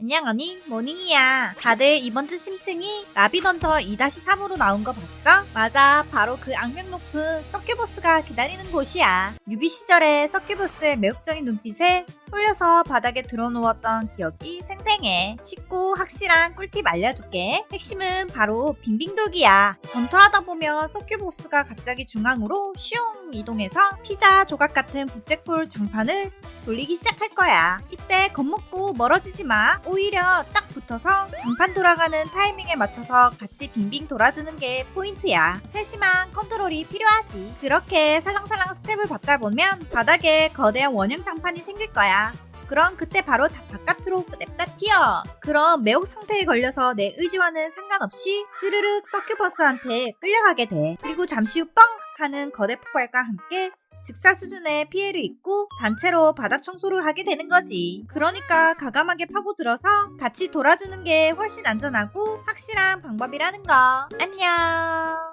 안녕 언니. 모닝이야. 다들 이번 주 심층이 나비던저 2-3으로 나온 거 봤어? 맞아. 바로 그 악명 높은 서큐버스가 기다리는 곳이야. 유비 시절에 서큐버스의 매혹적인 눈빛에 홀려서 바닥에 들어누웠던 기억이 생생해 쉽고 확실한 꿀팁 알려줄게 핵심은 바로 빙빙돌기야 전투하다 보면 서큐버스가 갑자기 중앙으로 슝 이동해서 피자 조각 같은 부채꼴 장판을 돌리기 시작할 거야. 이때 겁먹고 멀어지지 마. 오히려 딱 붙어서 장판 돌아가는 타이밍에 맞춰서 같이 빙빙 돌아주는 게 포인트야. 세심한 컨트롤이 필요하지. 그렇게 살랑살랑 스텝을 받다 보면 바닥에 거대한 원형 장판이 생길 거야. 그럼 그때 바로 다 바깥으로 냅다 튀어. 그럼 매혹 상태에 걸려서 내 의지와는 상관없이 스르륵 서큐버스한테 끌려가게 돼. 그리고 잠시 후 뻥! 하는 거대 폭발과 함께 직사 수준의 피해를 입고 단체로 바닥 청소를 하게 되는 거지. 그러니까 가감하게 파고들어서 같이 돌아주는 게 훨씬 안전하고 확실한 방법이라는 거. 안녕.